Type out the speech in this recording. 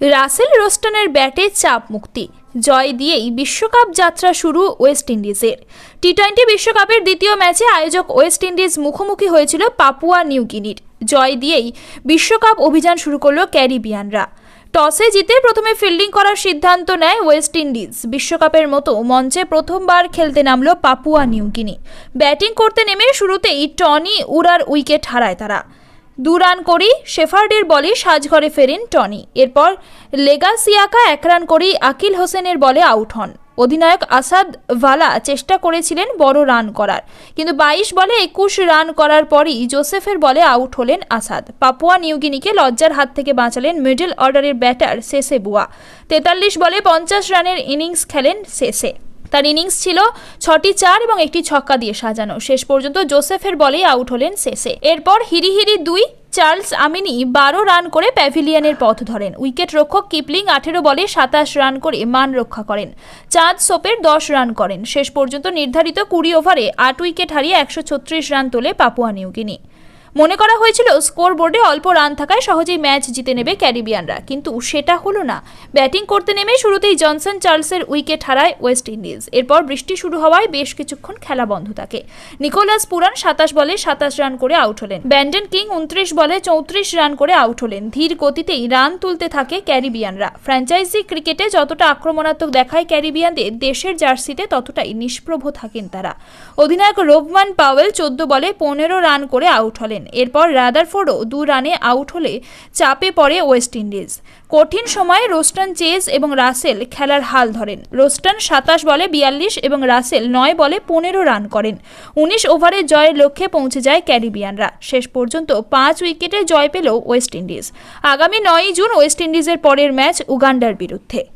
রাসেল রোস্টনের ব্যাটে চাপ মুক্তি। জয় দিয়েই বিশ্বকাপ যাত্রা শুরু ওয়েস্ট ইন্ডিজের। টি টোয়েন্টি বিশ্বকাপের দ্বিতীয় ম্যাচে আয়োজক ওয়েস্ট ইন্ডিজ মুখোমুখি হয়েছিল পাপুয়া নিউ গিনির। জয় দিয়েই বিশ্বকাপ অভিযান শুরু করল ক্যারিবিয়ানরা। টসে জিতে প্রথমে ফিল্ডিং করার সিদ্ধান্ত নেয় ওয়েস্ট ইন্ডিজ। বিশ্বকাপের মতো মঞ্চে প্রথমবার খেলতে নামল পাপুয়া নিউ গিনি। ব্যাটিং করতে নেমে শুরুতেই টনি উড়ার উইকেট হারায় তারা। দু রান করেই শেফার্ডের বলে সাজঘরে ফেরেন টনি। এরপর লেগাসিয়াকা এক রান করেই আকিল হোসেনের বলে আউট হন। অধিনায়ক আসাদ ভালা চেষ্টা করেছিলেন বড় রান করার, কিন্তু বাইশ বলে একুশ রান করার পরই জোসেফের বলে আউট হলেন আসাদ। পাপুয়া নিউগিনিকে লজ্জার হাত থেকে বাঁচালেন মিডল অর্ডারের ব্যাটার শেষে বুয়া। তেতাল্লিশ বলে পঞ্চাশ রানের ইনিংস খেলেন শেষে তার ইনিংস ছিল ছটি চার এবং একটি ছক্কা দিয়ে সাজানো। শেষ পর্যন্ত জোসেফের বলেই আউট হলেন শেষে এরপর হিরি হিরি দুই, চার্লস আমিনি বারো রান করে প্যাভিলিয়নের পথ ধরেন। উইকেট রক্ষক কিপলিং আঠেরো বলে সাতাশ রান করে মান রক্ষা করেন। চাঁদ সোপের দশ রান করেন। শেষ পর্যন্ত নির্ধারিত কুড়ি ওভারে আট উইকেট হারিয়ে একশো ছত্রিশ রান তোলে পাপুয়া নিউগিনি। মনে করা হয়েছিল স্কোর বোর্ডে অল্প রান থাকায় সহজেই ম্যাচ জিতে নেবে ক্যারিবিয়ানরা, কিন্তু সেটা হলো না। ব্যাটিং করতে নেমে শুরুতেই জনসন চার্লসের উইকেট হারায় ওয়েস্ট ইন্ডিজ। এরপর বৃষ্টি শুরু হওয়ায় বেশ কিছুক্ষণ খেলা বন্ধ থাকে। নিকোলাস পুরান সাতাশ বলে সাতাশ রান করে আউট হলেন। ব্যান্ডেন কিং উনত্রিশ বলে চৌত্রিশ রান করে আউট হলেন। ধীর গতিতেই রান তুলতে থাকে ক্যারিবিয়ানরা। ফ্র্যাঞ্চাইজি ক্রিকেটে যতটা আক্রমণাত্মক দেখায় ক্যারিবিয়ানদের, দেশের জার্সিতে ততটাই নিষ্প্রভ থাকেন তারা। অধিনায়ক রোভমান পাওয়েল চোদ্দ বলে পনেরো রান করে আউট হলেন। এরপর রাদারফোর্ডও দু রানে আউট হলে চাপে পড়ে ওয়েস্ট ইন্ডিজ। কঠিন সময়ে রোস্টন চেজ এবং রাসেল খেলার হাল ধরেন। রোস্টন সাতাশ বলে বিয়াল্লিশ এবং রাসেল নয় বলে পনেরো রান করেন। উনিশ ওভারে জয়ের লক্ষ্যে পৌঁছে যায় ক্যারিবিয়ানরা। শেষ পর্যন্ত পাঁচ উইকেটে জয় পেল ওয়েস্ট ইন্ডিজ। আগামী নয়ই জুন ওয়েস্ট ইন্ডিজের পরের ম্যাচ উগান্ডার বিরুদ্ধে।